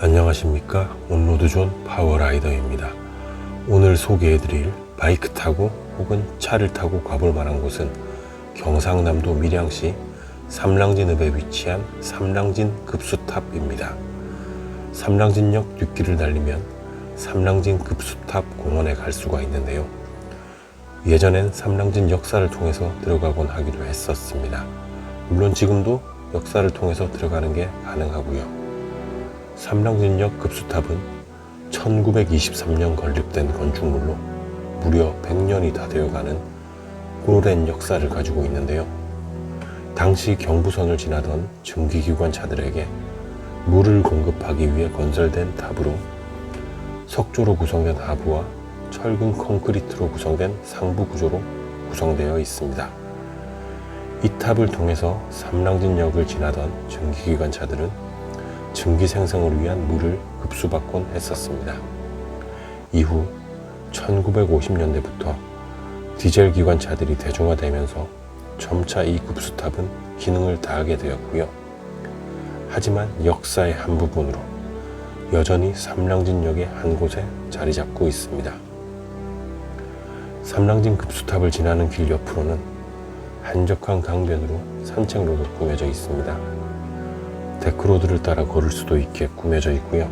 안녕하십니까? 온로드존 파워라이더입니다. 오늘 소개해드릴 바이크 타고 혹은 차를 타고 가볼 만한 곳은 경상남도 밀양시 삼랑진읍에 위치한 삼랑진 급수탑입니다. 삼랑진역 뒷길을 달리면 삼랑진 급수탑 공원에 갈 수가 있는데요. 예전엔 삼랑진 역사를 통해서 들어가곤 하기도 했었습니다. 물론 지금도 역사를 통해서 들어가는 게 가능하고요 삼랑진역 급수탑은 1923년 건립된 건축물로 무려 100년이 다 되어가는 오랜 역사를 가지고 있는데요. 당시 경부선을 지나던 증기기관차들에게 물을 공급하기 위해 건설된 탑으로 석조로 구성된 하부와 철근 콘크리트로 구성된 상부 구조로 구성되어 있습니다. 이 탑을 통해서 삼랑진역을 지나던 증기기관차들은 증기 생성을 위한 물을 급수받곤 했었습니다. 이후 1950년대부터 디젤 기관차들이 대중화되면서 점차 이 급수탑은 기능을 다하게 되었고요. 하지만 역사의 한 부분으로 여전히 삼랑진역의 한 곳에 자리 잡고 있습니다. 삼랑진 급수탑을 지나는 길 옆으로는 한적한 강변으로 산책로도 꾸며져 있습니다. 데크로드를 따라 걸을 수도 있게 꾸며져 있고요.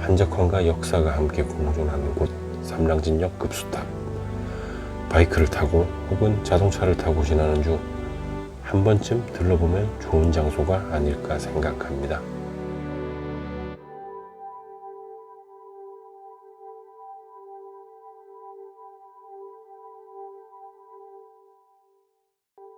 한적함과 역사가 함께 공존하는 곳 삼랑진역 급수탑. 바이크를 타고 혹은 자동차를 타고 지나는 중 한 번쯤 들러보면 좋은 장소가 아닐까 생각합니다.